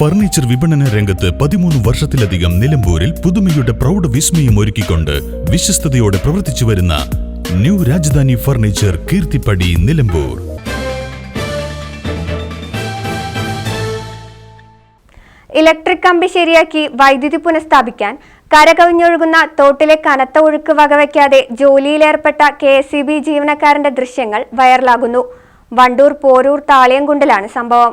Furniture വിപണന രംഗത്ത് പതിമൂന്ന് വർഷത്തിലധികം നിലമ്പൂരിൽ പുതുമയുടെ പ്രൗഢ വിസ്മയം ഒരുക്കിക്കൊണ്ട് വിശ്വസ്തയോടെ പ്രവർത്തിച്ചു വരുന്ന new Rajdhani furniture Keerthippadi Nilambur. Electric കമ്പി ശരിയാക്കി വൈദ്യുതി പുനഃസ്ഥാപിക്കാൻ കരകവിഞ്ഞൊഴുകുന്ന തോട്ടിലെ കനത്ത ഒഴുക്ക് വകവയ്ക്കാതെ ജോലിയിലേർപ്പെട്ട കെ എസ് സി ബി ജീവനക്കാരന്റെ ദൃശ്യങ്ങൾ വൈറലാകുന്നു. വണ്ടൂർ പോരൂർ താളിയംകുണ്ടിലാണ് സംഭവം.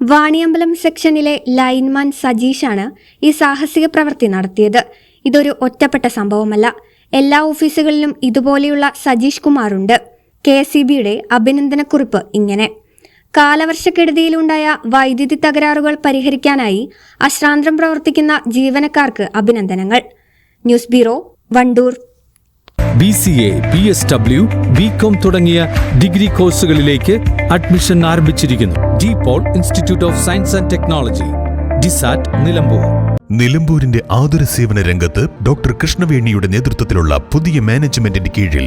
വാണിയമ്പലം സെക്ഷനിലെ ലൈൻമാൻ സജീഷാണ് ഈ സാഹസിക പ്രവൃത്തി നടത്തിയത്. ഇതൊരു ഒറ്റപ്പെട്ട സംഭവമല്ല. എല്ലാ ഓഫീസുകളിലും ഇതുപോലെയുള്ള സജീഷ് കുമാറുണ്ട്. കെ എസ് ഇ ബിയുടെ അഭിനന്ദനക്കുറിപ്പ് ഇങ്ങനെ. കാലവർഷക്കെടുതിയിലുണ്ടായ വൈദ്യുതി തകരാറുകൾ പരിഹരിക്കാനായി അശ്രാന്തം പ്രവർത്തിക്കുന്ന ജീവനക്കാർക്ക് അഭിനന്ദനങ്ങൾ. News bureau Wandoor. B C A B S W B Com തുടങ്ങിയ ഡിഗ്രി കോഴ്സുകളിലേക്ക് അഡ്മിഷൻ ആരംഭിച്ചിരിക്കുന്നു. De Paul Institute of Science and Technology DISAT Nilambur. നിലമ്പൂരിന്റെ ആതുര സേവന രംഗത്ത് ഡോക്ടർ കൃഷ്ണവേണിയുടെ നേതൃത്വത്തിലുള്ള പുതിയ മാനേജ്മെന്റിന്റെ കീഴിൽ